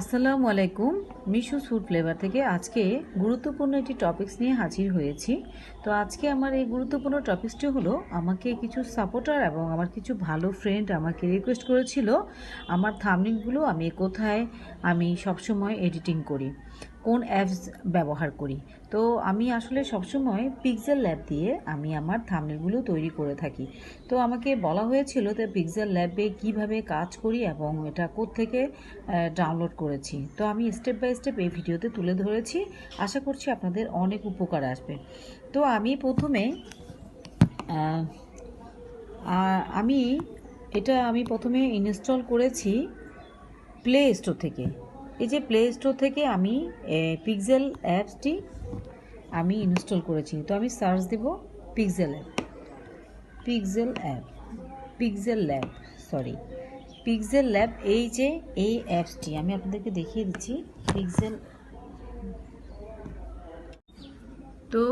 আসসালামু আলাইকুম। Mishu suit flavour থেকে আজকে গুরুত্বপূর্ণ একটি টপিকস নিয়ে হাজির হয়েছি। তো আজকে আমার এই গুরুত্বপূর্ণ টপিকসটি হলো, আমাকে কিছু সাপোর্টার এবং আমার কিছু ভালো ফ্রেন্ড আমাকে রিকোয়েস্ট করেছিল, আমার থামনিংগুলো আমি কোথায়, আমি সবসময় এডিটিং করি, কোন অ্যাপস ব্যবহার করি। তো আমি আসলে সবসময় পিক্সেল ল্যাব দিয়ে আমি আমার থামনেলগুলো তৈরি করে থাকি। তো আমাকে বলা হয়েছিল যে পিক্সেল ল্যাবে কীভাবে কাজ করি এবং এটা থেকে ডাউনলোড করেছি। তো আমি স্টেপ বাই স্টেপ এই ভিডিওতে তুলে ধরেছি। আশা করছি আপনাদের অনেক উপকার আসবে। তো আমি প্রথমে আমি এটা আমি প্রথমে ইনস্টল করেছি প্লে স্টোর থেকে। এই যে প্লে স্টোর থেকে আমি পিক্সেল অ্যাপসটি আমি ইনস্টল করেছি। তো আমি সার্চ দেব pixel app pixel app pixel lab sorry pixel lab এই যে এই অ্যাপসটি আমি আপনাদেরকে দেখিয়ে দিচ্ছি। পিক্সেল তো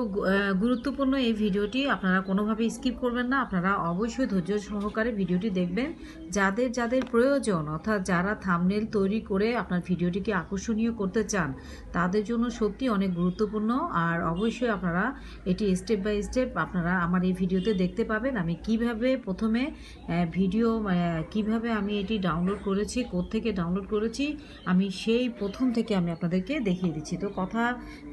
গুরুত্বপূর্ণ এই ভিডিওটি আপনারা কোনোভাবে স্কিপ করবেন না। আপনারা অবশ্যই ধৈর্য সহকারে ভিডিওটি দেখবেন। যাদের যাদের প্রয়োজন, অর্থাৎ যারা থামনেল তৈরি করে আপনার ভিডিওটিকে আকর্ষণীয় করতে চান, তাদের জন্য সত্যি অনেক গুরুত্বপূর্ণ। আর অবশ্যই আপনারা এটি স্টেপ বাই স্টেপ আপনারা আমার এই ভিডিওতে দেখতে পাবেন আমি কীভাবে প্রথমে ভিডিও কীভাবে আমি এটি ডাউনলোড করেছি থেকে ডাউনলোড করেছি, আমি সেই প্রথম থেকে আমি আপনাদেরকে দেখিয়ে দিচ্ছি। তো কথা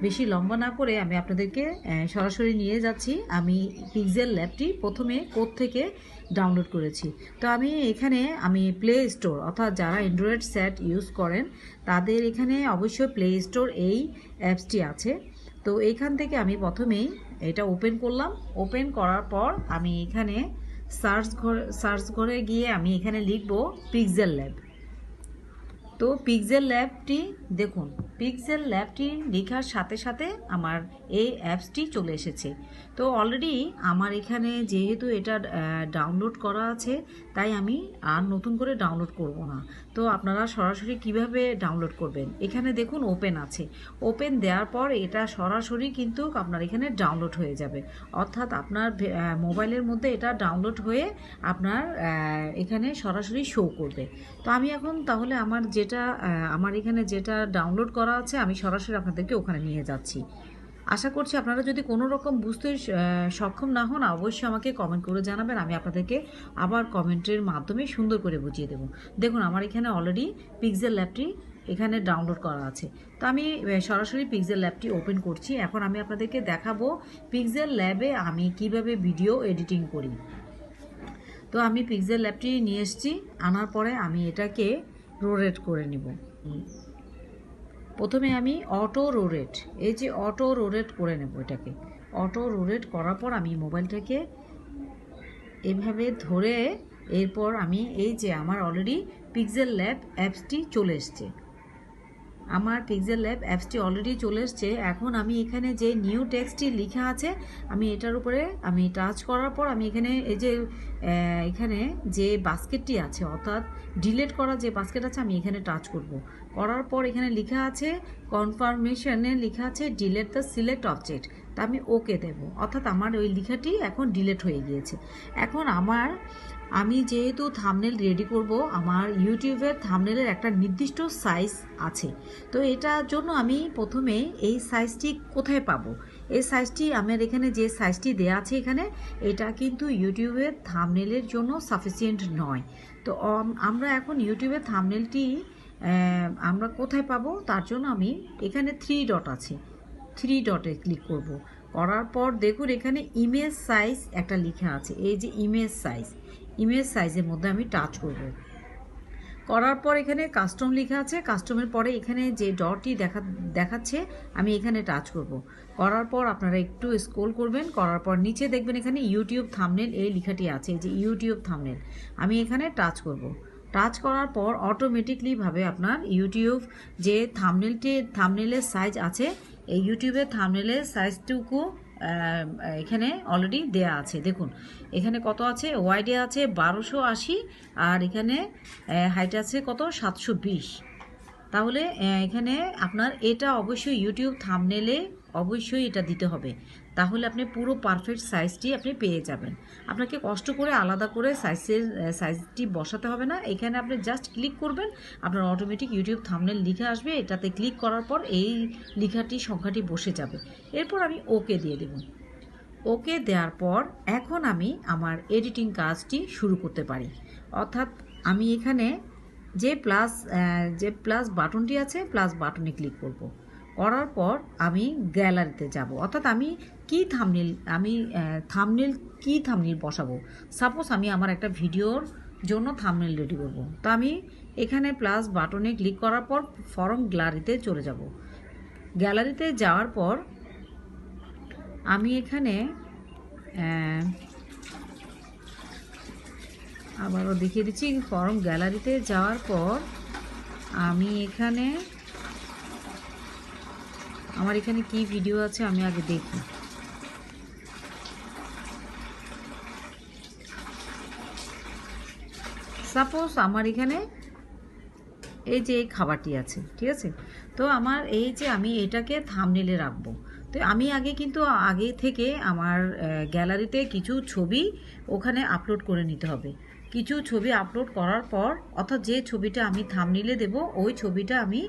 বেশি লম্বা না করে আমি আপনাদেরকে আহ, সরাসরি নিয়ে যাচ্ছি। আমি পিক্সেল ল্যাবটি প্রথমে কোথ থেকে ডাউনলোড করেছি। তো আমি এখানে আমি প্লে স্টোর অর্থাৎ যারা অ্যান্ড্রয়েড সেট ইউজ করেন তাদের এখানে অবশ্যই প্লে স্টোর এই অ্যাপসটি আছে। তো এইখান থেকে আমি প্রথমেই এটা ওপেন করলাম। ওপেন করার পর আমি এখানে সার্চ ঘরে সার্চ ঘরে গিয়ে আমি এখানে লিখব পিক্সেল ল্যাব তো পিক্সেল ল্যাবটি দেখুন পিক্সেল ল্যাবটি লেখার সাথে সাথে আমার এই অ্যাপসটি চলে এসেছে। তো অলরেডি আমার এখানে যেহেতু এটা ডাউনলোড করা আছে, তাই আমি আর নতুন করে ডাউনলোড করব না। তো আপনারা সরাসরি কীভাবে ডাউনলোড করবেন? এখানে দেখুন ওপেন আছে। ওপেন দেওয়ার পর এটা সরাসরি কিন্তু আপনার এখানে ডাউনলোড হয়ে যাবে। অর্থাৎ আপনার মোবাইলের মধ্যে এটা ডাউনলোড হয়ে আপনার এখানে সরাসরি শো করবে। তো আমি এখন তাহলে আমার যেটা আমার এখানে যেটা ডাউনলোড করা আছে, আমি সরাসরি আপনাদেরকে ওখানে নিয়ে যাচ্ছি। আশা করছি আপনারা যদি কোনো রকম বুঝতে সক্ষম না হন, অবশ্যই আমাকে কমেন্ট করে জানাবেন, আমি আপনাদেরকে আবার কমেন্টের মাধ্যমে সুন্দর করে বুঝিয়ে দেবো। দেখুন, আমার এখানে অলরেডি পিক্সেল ল্যাবটি এখানে ডাউনলোড করা আছে। তো আমি সরাসরি পিক্সেল ল্যাবটি ওপেন করছি। এখন আমি আপনাদেরকে দেখাবো পিক্সেল ল্যাবে আমি কীভাবে ভিডিও এডিটিং করি। তো আমি পিক্সেল ল্যাবটি নিয়ে এসেছি, আনার পরে আমি এটাকে রোরেট করে নিব। প্রথমে আমি অটো রোরেট এই যে অটো রোরেট করে নেব এটাকে। অটো রোরেট করার পর আমি মোবাইলটাকে এভাবে ধরে এরপর আমি এই যে আমার অলরেডি পিক্সেল ল্যাব অ্যাপসটি চলে এসছে। আমার পিক্সেল ল্যাব অ্যাপসটি অলরেডি চলে এসছে। এখন আমি এখানে যে নিউ টেক্সটটি লেখা আছে, আমি এটার উপরে, আমি টাচ করার পর আমি এখানে এই যে এখানে যে বাস্কেটটি আছে, অর্থাৎ ডিলেট করা যে বাস্কেট আছে, আমি এখানে টাচ করব। করার পর এখানে লেখা আছে কনফার্মেশনে লেখা আছে ডিলেট দ্য সিলেক্ট অবজেক্ট তা আমি ওকে দেব। অর্থাৎ আমার ওই লেখাটি এখন ডিলেট হয়ে গিয়েছে। এখন আমার আমি যেহেতু থামনেল রেডি করব, আমার ইউটিউবের থামনেলের একটা নির্দিষ্ট সাইজ আছে। তো এটার জন্য আমি প্রথমে এই সাইজটি কোথায় পাবো? এই সাইজটি আমার এখানে যে সাইজটি দেয়া আছে এখানে, এটা কিন্তু ইউটিউবের থামনেলের জন্য সাফিসিয়েন্ট নয়। তো আমরা এখন ইউটিউবের থামনেলটি আমরা কোথায় পাবো? তার জন্য আমি এখানে থ্রি ডট আছে। থ্রি ডটে ক্লিক করব। করার পর দেখুন এখানে ইমেজ সাইজ একটা লেখা আছে। এই যে ইমেজ সাইজ ইমেজ সাইজের মধ্যে আমি টাচ করব। করার পর এখানে কাস্টম লেখা আছে। কাস্টমের পরে এখানে যে ডটটি দেখা, দেখাচ্ছে, আমি এখানে টাচ করব। করার পর আপনারা একটু স্ক্রোল করবেন। করার পর নিচে দেখবেন এখানে ইউটিউব থামনেল এই লেখাটি আছে যে ইউটিউব থামনেল আমি এখানে টাচ করব। টাচ করার পর অটোমেটিকলিভাবে আপনার ইউটিউব যে থামনেলটি থামনেলের সাইজ আছে, এই ইউটিউবের থামনেলের সাইজটুকু এখানে অলরেডি দেয়া আছে। দেখুন, এখানে কত আছে? ওয়াইডে আছে বারোশো আশি আর এখানে হাইট আছে কত? সাতশো বিশ। তাহলে এখানে আপনার এটা অবশ্যই ইউটিউব থামনেলে অবশ্যই এটা দিতে হবে। তাহলে আপনি পুরো পারফেক্ট সাইজটি আপনি পেয়ে যাবেন। আপনাকে কষ্ট করে আলাদা করে সাইজের সাইজটি বসাতে হবে না। এখানে আপনি জাস্ট ক্লিক করবেন, আপনার অটোমেটিক ইউটিউব থামনেল লিখে আসবে। এটাতে ক্লিক করার পর এই লেখাটি, সংখ্যাটি বসে যাবে। এরপর আমি ওকে দিয়ে দেব। ওকে দেওয়ার পর এখন আমি আমার এডিটিং কাজটি শুরু করতে পারি। অর্থাৎ আমি এখানে যে প্লাস যে প্লাস বাটনটি আছে প্লাস বাটনে ক্লিক করব। করার পর আমি গ্যালারিতে যাব। অর্থাৎ আমি কি থামনিল আমি থামনিল কি থামনিল বসাবো? সাপোজ আমি আমার একটা ভিডিওর জন্য থামনেল রেডি করব। তো আমি এখানে প্লাস বাটনে ক্লিক করার পর ফরম গ্যালারিতে চলে যাব। গ্যালারিতে যাওয়ার পর আমি এখানে আবারও দেখিয়ে দিচ্ছি ফর্ম গ্যালারিতে যাওয়ার পর আমি এখানে, আমার এখানে কি ভিডিও আছে আমি আগে দেখি। সাপোজ আমার এখানে এই যে এই খাবারটি আছে, ঠিক আছে? তো আমার এই যে আমি এটাকে থামনেলে রাখব। তো আমি আগে কিন্তু আগে থেকে আমার গ্যালারিতে কিছু ছবি ওখানে আপলোড করে নিতে হবে। কিছু ছবি আপলোড করার পর, অর্থাৎ যে ছবিটা আমি থামনিলে দেব, ওই ছবিটা আমি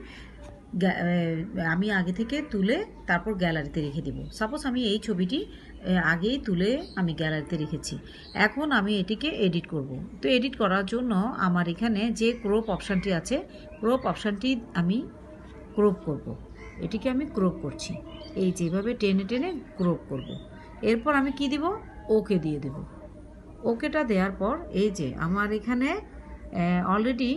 আমি আগে থেকে তুলে তারপর গ্যালারিতে রেখে দেব। সাপোজ আমি এই ছবিটি আগেই তুলে আমি গ্যালারিতে রেখেছি। এখন আমি এটিকে এডিট করব। তো এডিট করার জন্য আমার এখানে যে ক্রোপ অপশানটি আছে ক্রোপ অপশানটি আমি ক্রোপ করব। এটিকে আমি ক্রোপ করছি। এই যেভাবে টেনে টেনে ক্রোপ করব। এরপর আমি কি দিব? ওকে দিয়ে দেব। ওকেটা দেওয়ার পর এই যে আমার এখানে অলরেডি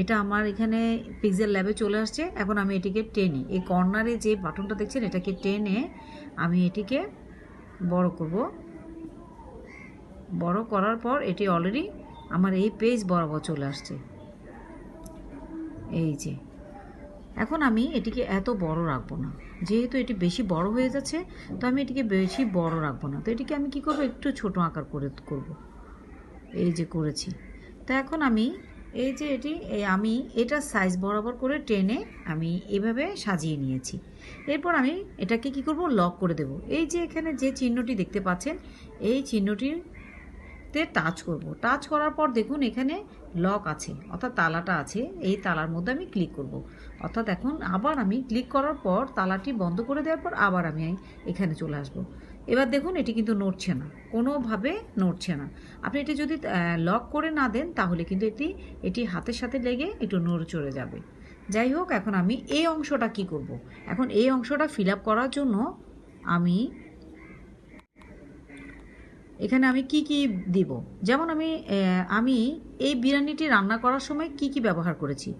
এটা আমার এখানে পিক্সেল ল্যাবে চলে আসছে। এখন আমি এটিকে টেনে, এই কর্নারে যে বাটনটা দেখছেন, এটাকে টেনে আমি এটিকে বড় করব। বড় করার পর এটি অলরেডি আমার এই পেজ বরাবর চলে আসছে। এই যে, এখন আমি এটিকে এত বড় রাখব না। যেহেতু এটি বেশি বড় হয়ে যাচ্ছে, তো আমি এটিকে বেশি বড় রাখব না। তো এটিকে আমি কি করব? একটু ছোট আকার করে করব। এই যে করেছি। তো এখন আমি এই যে এটি আমি এটা সাইজ বরাবর করে টেনে আমি এভাবে সাজিয়ে নিয়েছি। এরপর আমি এটাকে কি করব? লক করে দেব। এই যে এখানে যে চিহ্নটি দেখতে পাচ্ছেন, এই চিহ্নটিতে টাচ করব। টাচ করার পর দেখুন এখানে লক আছে, অর্থাৎ তালাটা আছে, এই তালার মধ্যে আমি ক্লিক করব। অর্থাৎ এখন আবার আমি ক্লিক করার পর তালাটি বন্ধ করে দেওয়ার পর আবার আমি এখানে চলে আসব। এবার দেখুন, এটি কিন্তু নড়ছে না, কোনোভাবে নড়ছে না। আপনি এটি যদি লক করে না দেন, তাহলে কিন্তু এটি এটি হাতের সাথে লেগে একটু নড়ে চড়ে যাবে। যাই হোক, এখন আমি এই অংশটা কি করব? এখন এই অংশটা ফিল করার জন্য আমি এখানে আমি কি কি দিব? যেমন আমি আমি এই বিরিয়ানিটি রান্না করার সময় কি কি ব্যবহার করেছি?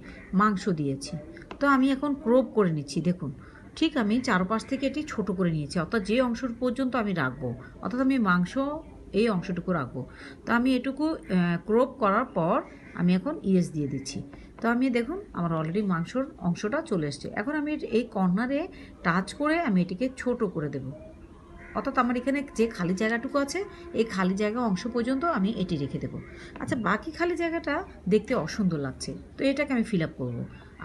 মাংস দিয়েছি। তো আমি এখন ক্রোপ করে নিচ্ছি, দেখুন। ঠিক আমি চারপাশ থেকে এটি ছোট করে নিয়েছি, অর্থাৎ যে অংশ পর্যন্ত আমি রাখব, অর্থাৎ আমি মাংস এই অংশটুকু রাখব। তো আমি এটুকু ক্রোপ করার পর আমি এখন ইয়েস দিয়ে দিচ্ছি। তো আমি দেখুন, আমার অলরেডি মাংসর অংশটা চলে এসছে। এখন আমি এই কর্নারে টাচ করে আমি এটিকে ছোট করে দেবো। অর্থাৎ আমার এখানে যে খালি জায়গাটুকু আছে, এই খালি জায়গা অংশ পর্যন্ত আমি এটি রেখে দেবো। আচ্ছা বাকি খালি জায়গাটা দেখতে অসুন্দর লাগছে, তো এটাকে আমি ফিল আপ করব।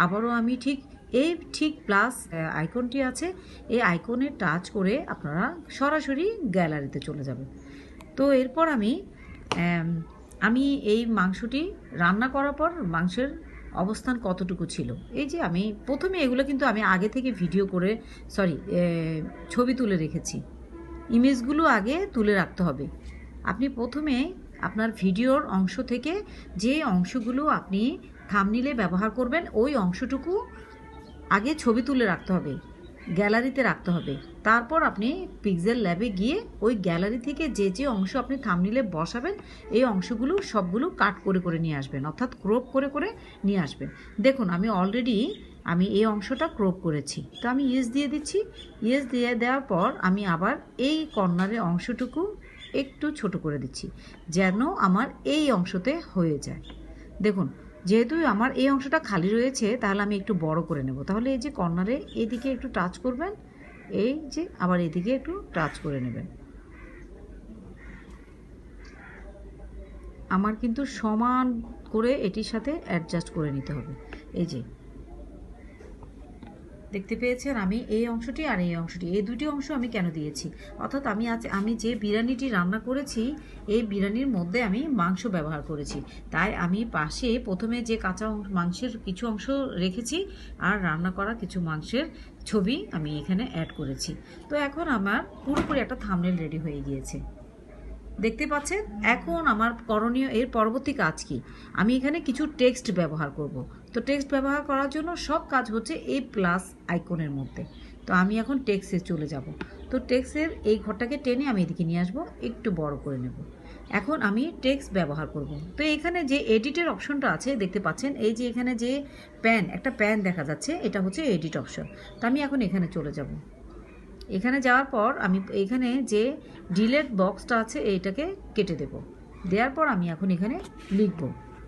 আবারও আমি ঠিক এই ঠিক প্লাস আইকনটি আছে, এই আইকনে টাচ করে আপনারা সরাসরি গ্যালারিতে চলে যাবেন। তো এরপর আমি আমি এই মাংসটি রান্না করার পর মাংসের অবস্থান কতটুকু ছিল? এই যে আমি প্রথমে এগুলো কিন্তু আমি আগে থেকে ভিডিও করে সরি ছবি তুলে রেখেছি। ইমেজগুলো আগে তুলে রাখতে হবে। আপনি প্রথমে আপনার ভিডিওর অংশ থেকে যে অংশগুলো আপনি থামনিলে ব্যবহার করবেন, ওই অংশটুকু আগে ছবি তুলে রাখতে হবে, গ্যালারিতে রাখতে হবে। তারপর আপনি পিক্সেল ল্যাবে গিয়ে ওই গ্যালারি থেকে যে যে অংশ আপনি থামনিলে বসাবেন, এই অংশগুলো সবগুলো কাট করে করে নিয়ে আসবেন, অর্থাৎ ক্রপ করে করে নিয়ে আসবেন। দেখুন, আমি অলরেডি আমি এই অংশটা ক্রপ করেছি। তো আমি ইয়েস দিয়ে দিচ্ছি। ইয়েস দিয়ে দেওয়ার পর আমি আবার এই কর্নারের অংশটুকু একটু ছোট করে দিচ্ছি, যেন আমার এই অংশতে হয়ে যায়। দেখুন, যেহেতু আমার এই অংশটা খালি রয়েছে, তাহলে আমি একটু বড় করে নেব। তাহলে এই যে কর্নারে এদিকে একটু টাচ করবেন, এই যে আবার এদিকে একটু টাচ করে নেবেন। আমার কিন্তু সমান করে এটির সাথে অ্যাডজাস্ট করে নিতে হবে। এই যে দেখতে পেয়েছেন আমি এই অংশটি আর এই অংশটি। এই দুটি অংশ আমি কেন দিয়েছি? অর্থাৎ আমি আজ, আমি যে বিরিয়ানিটি রান্না করেছি, এই বিরিয়ানির মধ্যে আমি মাংস ব্যবহার করেছি। তাই আমি পাশে প্রথমে যে কাঁচা মাংসের কিছু অংশ রেখেছি আর রান্না করা কিছু মাংসের ছবি আমি এখানে অ্যাড করেছি। তো এখন আমার পুরোপুরি একটা থামনেল রেডি হয়ে গিয়েছে। দেখতে পাচ্ছেন? এখন আমার করণীয়, এর পরবর্তী কাজ কি? আমি এখানে কিছু টেক্সট ব্যবহার করব। তো টেক্সট ব্যবহার করার জন্য সব কাজ হচ্ছে এই প্লাস আইকনের মধ্যে। তো আমি এখন টেক্সে চলে যাব। তো টেক্সের এই ঘরটাকে টেনে আমি এদিকে নিয়ে আসব, একটু বড় করে নেব। এখন আমি টেক্সট ব্যবহার করব। তো এখানে যে এডিটের অপশনটা আছে, দেখতে পাচ্ছেন, এই যে এখানে যে প্যান একটা প্যান দেখা যাচ্ছে, এটা হচ্ছে এডিট অপশন তো আমি এখন এখানে চলে যাব। এখানে যাওয়ার পর আমি এখানে যে ডিলেট বক্সটা আছে, এইটাকে কেটে দেব। দেওয়ার পর আমি এখন এখানে লিখব।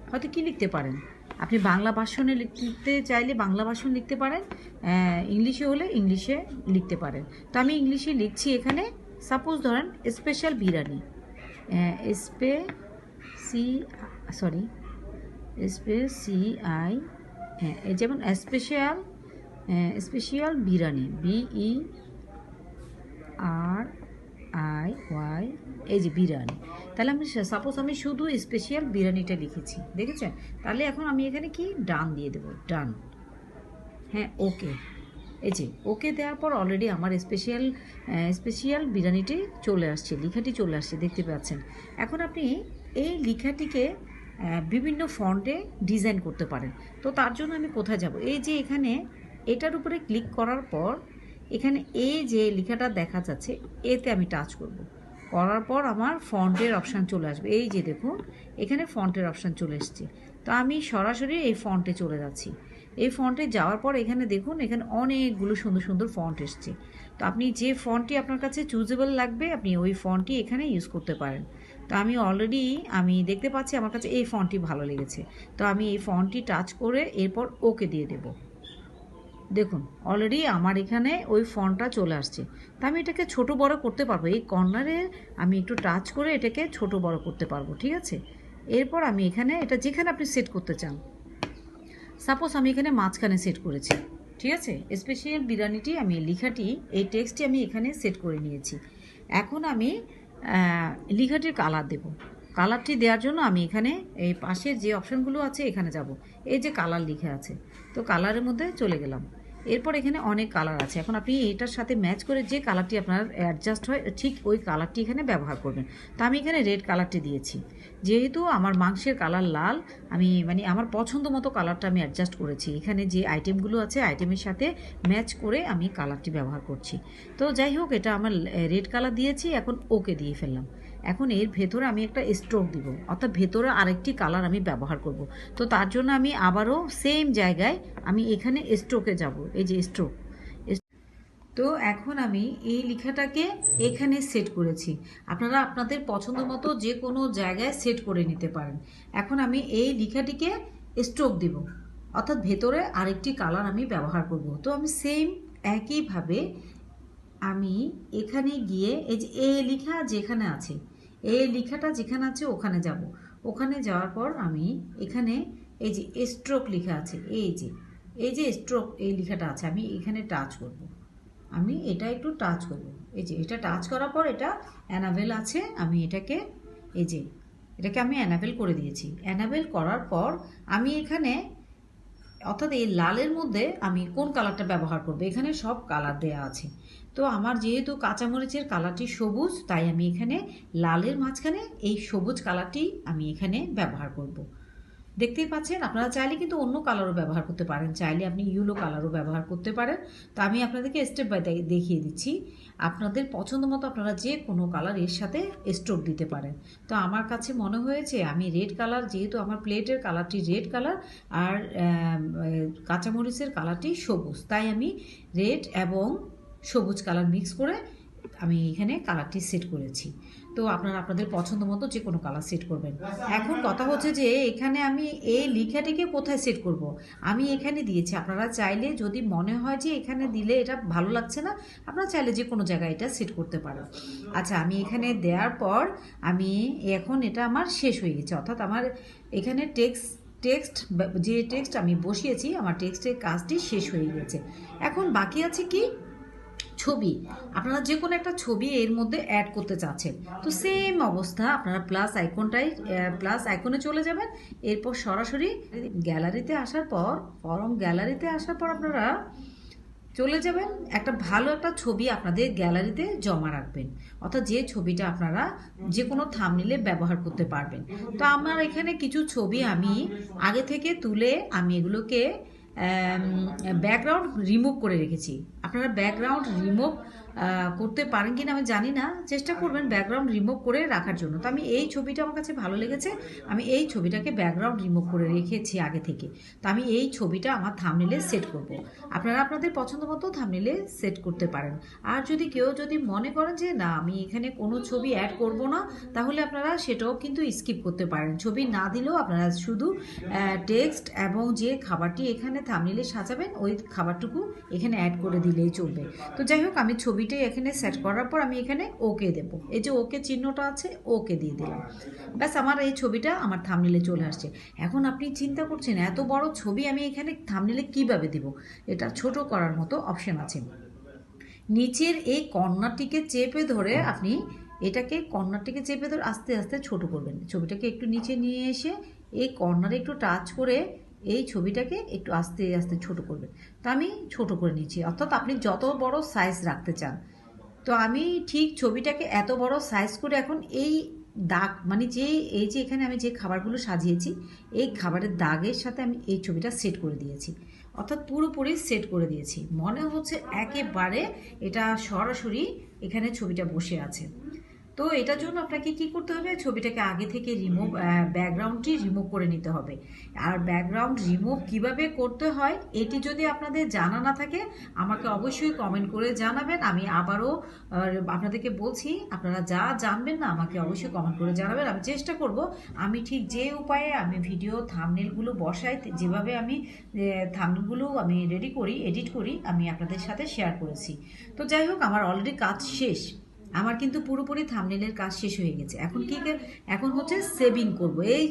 হয়তো কি লিখতে পারেন? আপনি বাংলা ভাষণে লিখতে চাইলে বাংলা ভাষণ লিখতে পারেন ইংলিশে হলে ইংলিশে লিখতে পারেন। তো আমি ইংলিশে লিখছি এখানে। সাপোজ ধরেন special biryani. স্পে C sorry স্পে C I হ্যাঁ যেমন special special biryani B I R I Y এই যে বিরিয়ানি। তাহলে আমি সাপোজ আমি শুধু স্পেশাল বিরিয়ানিটা লিখেছি, দেখেছেন? তাহলে এখন আমি এখানে কি? ডান দিয়ে দেবো, ডান। হ্যাঁ ওকে এই যে ওকে দেওয়ার পর অলরেডি আমার স্পেশাল স্পেশাল বিরিয়ানিটি চলে আসছে, লেখাটি চলে আসছে, দেখতে পাচ্ছেন। এখন আপনি এই লেখাটিকে বিভিন্ন ফন্টে ডিজাইন করতে পারেন। তো তার জন্য আমি কোথায় যাব? এই যে এখানে, এটার উপরে ক্লিক করার পর, এখানে এই যে লেখাটা দেখা যাচ্ছে, এতে আমি টাচ করব। করার পর আমার ফন্টের অপশান চলে আসবে। এই যে দেখুন, এখানে ফন্টের অপশান চলে এসছে। তো আমি সরাসরি এই ফন্টে চলে যাচ্ছি। এই ফন্টে যাওয়ার পর এখানে দেখুন, এখানে অনেকগুলো সুন্দর সুন্দর ফন্ট এসছে। তো আপনি যে ফন্টটি আপনার কাছে চুজেবল লাগবে, আপনি ওই ফন্টটি এখানে ইউজ করতে পারেন। তো আমি অলরেডি আমি দেখতে পাচ্ছি আমার কাছে এই ফন্টটি ভালো লেগেছে। তো আমি এই ফন্টটি টাচ করে এরপর ওকে দিয়ে দেবো। দেখুন অলরেডি আমার এখানে ওই ফন্টটা চলে আসছে। তা আমি এটাকে ছোট বড় করতে পারব। এই কর্নারে আমি একটু টাচ করে এটাকে ছোট বড় করতে পারব, ঠিক আছে? এরপর আমি এখানে এটা যেখানে আপনি সেট করতে চান। সাপোজ আমি এখানে মাঝখানে সেট করেছি, ঠিক আছে? স্পেশাল বিরিয়ানিটি আমি, লেখাটি, এই টেক্সটটি আমি এখানে সেট করে নিয়েছি। এখন আমি লেখাটির কালার দেব। কালারটি দেওয়ার জন্য আমি এখানে এই পাশের যে অপশানগুলো আছে, এখানে যাব। এই যে কালার লিখে আছে। তো কালারের মধ্যে চলে গেলাম। এরপর এখানে অনেক কালার আছে। এখন আপনি এটার সাথে ম্যাচ করে যে কালারটি আপনার অ্যাডজাস্ট হয়, ঠিক ওই কালারটি এখানে ব্যবহার করবেন। তো আমি এখানে রেড কালারটি দিয়েছি। যেহেতু আমার মাংসের কালার লাল, আমি মানে আমার পছন্দ মতো কালারটা আমি অ্যাডজাস্ট করেছি। এখানে যে আইটেমগুলো আছে আইটেমের সাথে ম্যাচ করে আমি কালারটি ব্যবহার করছি। তো যাই হোক, এটা আমার রেড কালার দিয়েছি, এখন ওকে দিয়ে ফেললাম। এখন এর ভেতরে আমি একটা স্ট্রোক দিব, অর্থাৎ ভেতরে আরেকটি কালার আমি ব্যবহার করব। তো তার জন্য আমি আবারও সেম জায়গায় আমি এখানে স্ট্রোকে যাব, এই যে স্ট্রোক তো এখন আমি এই লেখাটাকে এখানে সেট করেছি। আপনারা আপনাদের পছন্দ মতো যে কোনো জায়গায় সেট করে নিতে পারেন। এখন আমি এই লেখাটিকে স্ট্রোক দিব, অর্থাৎ ভেতরে আরেকটি কালার আমি ব্যবহার করব। তো আমি সেম একইভাবে আমি এখানে গিয়ে এই যে এ লেখা যেখানে আছে এই লেখাটা যেখানে আছে, ওখানে যাব। ওখানে যাওয়ার পর আমি এখানে এই যে স্ট্রোক লেখা আছে, এই যে এই যে স্ট্রোক এই লেখাটা আছে, আমি এখানে টাচ করব। আমি এটা একটু টাচ করব। এই যে, এটা টাচ করার পর এটা অ্যানাভেল আছে, আমি এটাকে, এই যে, এটাকে আমি অ্যানাভেল করে দিয়েছি। অ্যানাভেল করার পর আমি এখানে অর্থাৎ এই লালের মধ্যে আমি কোন কালারটা ব্যবহার করব? এখানে সব কালার দেয়া আছে। তো আমার যেহেতু কাঁচামরিচের কালারটি সবুজ, তাই আমি এখানে লালের মাঝখানে এই সবুজ কালারটি আমি এখানে ব্যবহার করব। দেখতেই পাচ্ছেন, আপনারা চাইলে কিন্তু অন্য কালারও ব্যবহার করতে পারেন। চাইলে আপনি ইউলো কালারও ব্যবহার করতে পারেন। তো আমি আপনাদেরকে স্টেপ বাই দেখিয়ে দিচ্ছি। আপনাদের পছন্দ মতো আপনারা যে কোনো কালারের সাথে স্টোর দিতে পারেন। তো আমার কাছে মনে হয়েছে, আমি রেড কালার যেহেতু আমার প্লেটের কালারটি রেড কালার আর কাঁচামরিচের কালারটি সবুজ। তাই আমি রেড এবং সবুজ কালার মিক্স করে আমি এখানে কালারটি সেট করেছি। তো আপনারা আপনাদের পছন্দ মতো যে কোনো কালার সেট করবেন। এখন কথা হচ্ছে যে এখানে আমি এই লেখাটিকে কোথায় সেট করব। আমি এখানে দিয়েছি। আপনারা চাইলে যদি মনে হয় যে এখানে দিলে এটা ভালো লাগছে না, আপনারা চাইলে যে কোনো জায়গায় এটা সেট করতে পারেন। আচ্ছা আমি এখানে দেওয়ার পর আমি এখন এটা আমার শেষ হয়ে গেছে। অর্থাৎ আমার এখানে টেক্সট টেক্সট যে টেক্সট আমি বসিয়েছি, আমার টেক্সটের কাজটি শেষ হয়ে গেছে। এখন বাকি আছে কি? ছবি। আপনারা যে কোনো একটা ছবি এর মধ্যে অ্যাড করতে চাচ্ছেন। তো সেম অবস্থা, আপনারা প্লাস আইকনটাই প্লাস আইকনে চলে যাবেন। এরপর সরাসরি গ্যালারিতে আসার পর ফরম গ্যালারিতে আসার পর আপনারা চলে যাবেন। একটা ভালো একটা ছবি আপনাদের গ্যালারিতে জমা রাখবেন। অর্থাৎ যে ছবিটা আপনারা যে কোনো থামনিলে ব্যবহার করতে পারবেন। তো আমার এখানে কিছু ছবি আমি আগে থেকে তুলে আমি এগুলোকে ব্যাকগ্রাউন্ড রিমুভ করে রেখেছি। আপনারা ব্যাকগ্রাউন্ড রিমুভ করতে পারেন কিনা আমি জানি না। চেষ্টা করবেন ব্যাকগ্রাউন্ড রিমুভ করে রাখার জন্য। তো আমি এই ছবিটা আমার কাছে ভালো লেগেছে। আমি এই ছবিটাকে ব্যাকগ্রাউন্ড রিমুভ করে রেখেছি আগে থেকে। তো আমি এই ছবিটা আমার থামনিলে সেট করব। আপনারা আপনাদের পছন্দ মতো থামনিলে সেট করতে পারেন। আর যদি কেউ যদি মনে করেন যে না আমি এখানে কোনো ছবি অ্যাড করব না তাহলে আপনারা সেটাও কিন্তু স্কিপ করতে পারেন। ছবি না দিলেও আপনারা শুধু টেক্সট এবং যে খাবারটি এখানে থামনিলে সাজাবেন ওই খাবারটুকু এখানে অ্যাড করে দিলেই চলবে। তো যাই হোক আমি ছবিটাই এখানে সেট করার পর আমি এখানে ওকে দেব। এই যে ওকে চিহ্নটা আছে ওকে দিয়ে দিলাম। ব্যাস, আমার এই ছবিটা আমার থামনিলে চলে আসছে। এখন আপনি চিন্তা করছেন, এত বড় ছবি আমি এখানে থামনিলে কীভাবে দেব? এটা ছোট করার মতো অপশন আছে। নিচের এই কর্নারটিকে চেপে ধরে আপনি এটাকে কর্নারটিকে চেপে ধরে আস্তে আস্তে ছোট করবেন। ছবিটাকে একটু নিচে নিয়ে এসে এই কর্নারে একটু টাচ করে এই ছবিটাকে একটু আস্তে আস্তে ছোট করবেন। তো আমি ছোট করে নিচ্ছি। অর্থাৎ আপনি যত বড় সাইজ রাখতে চান। তো আমি ঠিক ছবিটাকে এত বড় সাইজ করে এখন এই দাগ মানে যে, এই যে এখানে আমি যে খাবারগুলো সাজিয়েছি, এই খাবারের দাগের সাথে আমি এই ছবিটা সেট করে দিয়েছি। অর্থাৎ পুরোপুরি সেট করে দিয়েছি। মনে হচ্ছে একেবারে এটা সরাসরি এখানে ছবিটা বসে আছে। তো এটার জন্য আপনাকে কি করতে হবে? ছবিটাকে আগে থেকে রিমুভ ব্যাকগ্রাউন্ডটি রিমুভ করে নিতে হবে। আর ব্যাকগ্রাউন্ড রিমুভ কীভাবে করতে হয় এটি যদি আপনাদের জানা না থাকে আমাকে অবশ্যই কমেন্ট করে জানাবেন। আমি আবারও আপনাদেরকে বলছি আপনারা যা জানবেন না আমাকে অবশ্যই কমেন্ট করে জানাবেন। আমি চেষ্টা করব আমি ঠিক যে উপায়ে আমি ভিডিও থামনেলগুলো বসাই যেভাবে আমি থামনেলগুলো আমি রেডি করি এডিট করি আমি আপনাদের সাথে শেয়ার করেছি। তো যাই হোক আমার অলরেডি কাজ শেষ। আমার কিন্তু পুরোপুরি থামনেলের কাজ শেষ হয়ে গেছে। এখন কি এখন হচ্ছে সেভিং করব। এই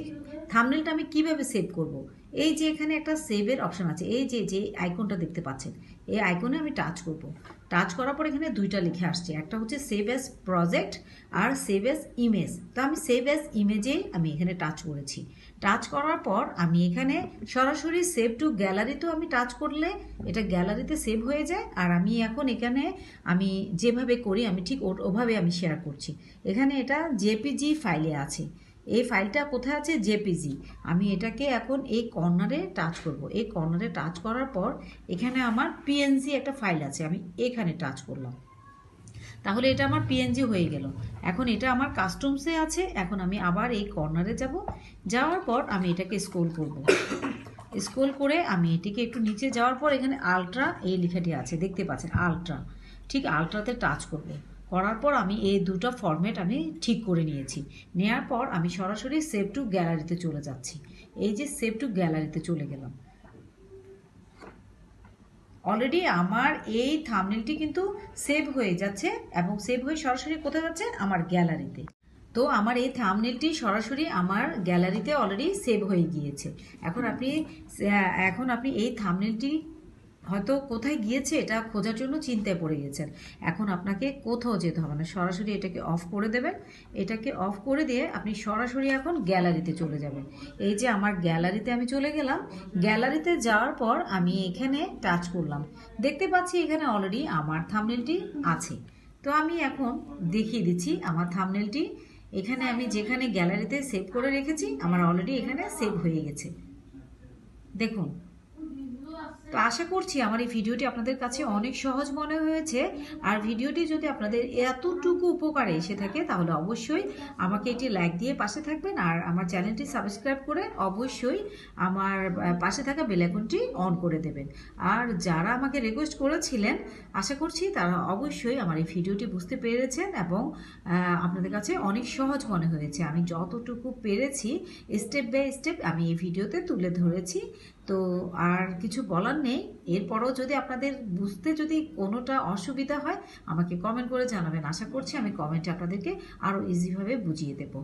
থামনেলটা আমি কীভাবে সেভ করব। এই যে এখানে একটা সেভের অপশন আছে। এই যে যে আইকনটা দেখতে পাচ্ছেন এই আইকনে আমি টাচ করব। টাচ করার পর এখানে দুইটা লিখে আসছে। একটা হচ্ছে সেভ এস প্রজেক্ট আর সেভ এস ইমেজ তো আমি সেভ এস ইমেজেই আমি এখানে টাচ করেছি। টাচ করার পর আমি এখানে সরাসরি সেভ টু গ্যালারিতেও আমি টাচ করলে এটা গ্যালারিতে সেভ হয়ে যায়। আর আমি এখন এখানে আমি যেভাবে করি, আমি ঠিক ওভাবে আমি শেয়ার করছি। এখানে এটা জেপিজি ফাইলে আছে। এই ফাইলটা কোথায় আছে? জেপিজি আমি এটাকে এখন এই কর্নারে টাচ করব। এই কর্নারে টাচ করার পর এখানে আমার পিএনজি একটা ফাইল আছে, আমি এখানে টাচ করলাম। তাহলে এটা আমার পিএনজি হয়ে গেল। এখন এটা আমার কাস্টমসে আছে, এখন আমি আবার এই কর্নারে যাব। যাওয়ার পর আমি এটাকে স্ক্রোল করব। স্ক্রোল করে আমি এটিকে একটু নিচে যাওয়ার পর এখানে আলট্রা এই লেখাটি আছে, দেখতে পাচ্ছেন আলট্রা ঠিক আলট্রাতে টাচ করব। করার পর আমি এই দুটো ফরম্যাট আমি ঠিক করে নিয়েছি। নেওয়ার পর আমি সরাসরি সেভ টু গ্যালারিতে চলে যাচ্ছি। এই যে সেভ টু গ্যালারিতে চলে গেলাম। অলরেডি আমার এই থামনেলটি কিন্তু সেভ হয়ে যাচ্ছে এবং সেভ হয়ে সরাসরি কোথায় যাচ্ছে? আমার গ্যালারিতে তো আমার এই থামনেলটি সরাসরি আমার গ্যালারিতে অলরেডি সেভ হয়ে গিয়েছে। এখন আপনি এখন আপনি এই থামনেলটি হয়তো কোথায় গিয়েছে এটা খোঁজার জন্য চিন্তায় পড়ে গেছেন। এখন আপনাকে কোথাও যেতে হবে না। সরাসরি এটাকে অফ করে দেবেন। এটাকে অফ করে দিয়ে আপনি সরাসরি এখন গ্যালারিতে চলে যাবেন। এই যে আমার গ্যালারিতে আমি চলে গেলাম, গ্যালারিতে যাওয়ার পর আমি এখানে টাচ করলাম। দেখতে পাচ্ছি এখানে অলরেডি আমার থামনেলটি আছে। তো আমি এখন দেখিয়ে দিচ্ছি আমার থামনেলটি এখানে আমি যেখানে গ্যালারিতে সেভ করে রেখেছি, আমার অলরেডি এখানে সেভ হয়ে গেছে। দেখুন তো আশা করছি আমার এই ভিডিওটি আপনাদের কাছে অনেক সহজ মনে হয়েছে। আর ভিডিওটি যদি আপনাদের এতটুকু উপকারে এসে থাকে, তাহলে অবশ্যই আমাকে এটি লাইক দিয়ে পাশে থাকবেন আর আমার চ্যানেলটি সাবস্ক্রাইব করে অবশ্যই আমার পাশে থাকা বেলাইকনটি অন করে দেবেন। আর যারা আমাকে রিকোয়েস্ট করেছিলেন, আশা করছি তারা অবশ্যই আমার এই ভিডিওটি বুঝতে পেরেছেন এবং আপনাদের কাছে অনেক সহজ মনে হয়েছে। আমি যতটুকু পেরেছি স্টেপ বাই স্টেপ আমি এই ভিডিওতে তুলে ধরেছি। তো আর কিছু বলার নেই। এরপরও যদি আপনাদের বুঝতে যদি কোনোটা অসুবিধা হয়, আমাকে কমেন্ট করে জানাবেন। আশা করছি আমি কমেন্টে আপনাদেরকে আরও ইজিভাবে বুঝিয়ে দেব।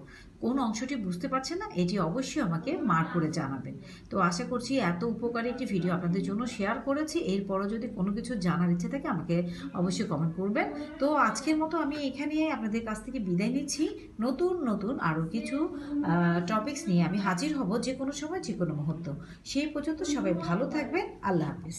কোন অংশটি বুঝতে পারছেন না, এটি অবশ্যই আমাকে মার্ক করে জানাবেন। তো আশা করছি এত উপকারী একটি ভিডিও আপনাদের জন্য শেয়ার করেছি। এরপরও যদি কোনো কিছু জানার ইচ্ছে থাকে আমাকে অবশ্যই কমেন্ট করবেন। তো আজকের মতো আমি এখানে আপনাদের কাছ থেকে বিদায় নিচ্ছি। নতুন নতুন আরও কিছু টপিকস নিয়ে আমি হাজির হব যে কোনো সময় যে কোনো মুহূর্ত। সেই পর্যন্ত সবাই ভালো থাকবেন। আল্লাহ হাফিজ।